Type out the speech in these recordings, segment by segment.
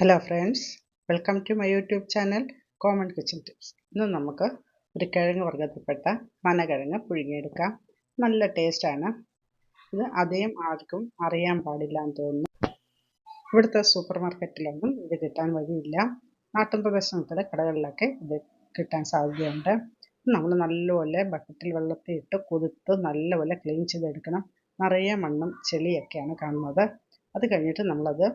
Hello friends welcome to my YouTube channel common kitchen tips ഇന്ന് നമുക്ക് ഒരു കിഴങ്ങ് വർഗത്തിൽപ്പെട്ട മനകിഴങ്ങ് പുഴുങ്ങിയെടുക്കാം. നല്ല ടേസ്റ്റാണ് ഇത് അധികം ആർക്കും അറിയാൻ പാടില്ല എന്ന് തോന്നുന്നു. ഇവിടുത്തെ സൂപ്പർ മാർക്കറ്റിലൊന്നും ഇത് കിട്ടാൻ വഴിയില്ല. നാട്ടിൻ പ്രദേശത്തിലെ കടകളിലൊക്കെ ഇത് കിട്ടാൻ സാധ്യതയുണ്ട്. നമ്മൾ നല്ലപോലെ ബക്കറ്റിൽ വെള്ളത്തിൽ ഇട്ട് കുതിർത്ത് നല്ലപോലെ ക്ലീൻ ചെയ്തെടുക്കണം. നിറയെ മണ്ണും ചെളിയൊക്കെയാണ് കാണുന്നത്. അത് കഴിഞ്ഞിട്ട് നമ്മളത്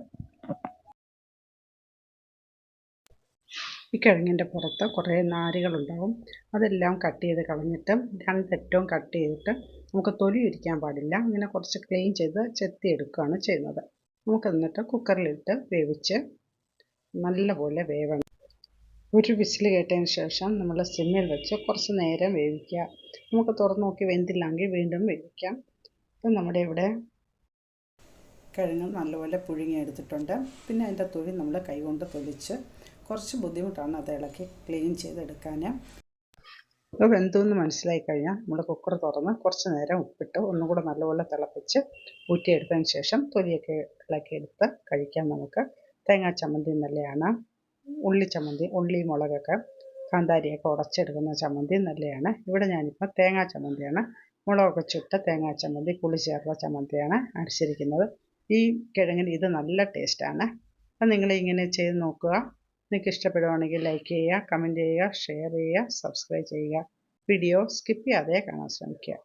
ഈ കിഴങ്ങിന്റെ പുറത്ത് കുറേ നാരുകളുണ്ടാവും. അതെല്ലാം കട്ട് ചെയ്ത് കളഞ്ഞിട്ട് രണ്ടറ്റവും കട്ട് ചെയ്തിട്ട് നമുക്ക് തൊലി ഇരിക്കാൻ പാടില്ല. അങ്ങനെ കുറച്ച് ക്ലീൻ ചെയ്ത് ചെത്തി എടുക്കുകയാണ് ചെയ്യുന്നത്. നമുക്ക് എന്നിട്ട് കുക്കറിലിട്ട് വേവിച്ച് നല്ലപോലെ വേവണം. ഒരു വിസിൽ കേട്ടതിന് ശേഷം നമ്മൾ സിമ്മിൽ വെച്ച് കുറച്ച് നേരം വേവിക്കുക. നമുക്ക് തുറന്ന് നോക്കി വെന്തില്ലെങ്കിൽ വീണ്ടും വേവിക്കാം. അപ്പം നമ്മുടെ ഇവിടെ കിഴങ്ങ് നല്ലപോലെ പുഴുങ്ങിയെടുത്തിട്ടുണ്ട്. പിന്നെ അതിന്റെ തൊലി നമ്മൾ കൈകൊണ്ട് തൊലിച്ച് കുറച്ച് ബുദ്ധിമുട്ടാണ് അത് ഇളക്കി ക്ലീൻ ചെയ്തെടുക്കാൻ അപ്പോൾ വെന്തെന്ന് മനസ്സിലായി കഴിഞ്ഞാൽ നമ്മൾ കുക്കർ തുറന്ന് കുറച്ച് നേരം ഉപ്പിട്ട് ഒന്നുകൂടെ നല്ലപോലെ തിളപ്പിച്ച് ഊറ്റിയെടുത്തതിന് ശേഷം തൊലിയൊക്കെ ഇളക്കിയെടുത്ത് കഴിക്കാം നമുക്ക്. തേങ്ങാ ചമ്മന്തി നല്ലതാണ് ഉള്ളി ചമ്മന്തി ഉള്ളി മുളകൊക്കെ കാന്താരിയൊക്കെ ഉടച്ചെടുക്കുന്ന ചമ്മന്തി നല്ലതാണ് ഇവിടെ ഞാനിപ്പോൾ തേങ്ങാ ചമ്മന്തിയാണ്. മുളകൊക്കെ ചുട്ട തേങ്ങാ ചമ്മന്തി പുളി ചേർത്ത ചമ്മന്തിയാണ് അടിച്ചിരിക്കുന്നത് ഈ കിഴങ്ങിന് ഇത് നല്ല ടേസ്റ്റാണ് അപ്പം നിങ്ങൾ ഇങ്ങനെ ചെയ്ത് നോക്കുക. നിങ്ങൾക്ക് ഇഷ്ടപ്പെടുവാണെങ്കിൽ ലൈക്ക് ചെയ്യുക കമന്റ് ചെയ്യുക ഷെയർ ചെയ്യുക സബ്സ്ക്രൈബ് ചെയ്യുക. വീഡിയോ സ്കിപ്പ് ചെയ്യാതെ കാണാൻ ശ്രമിക്കുക.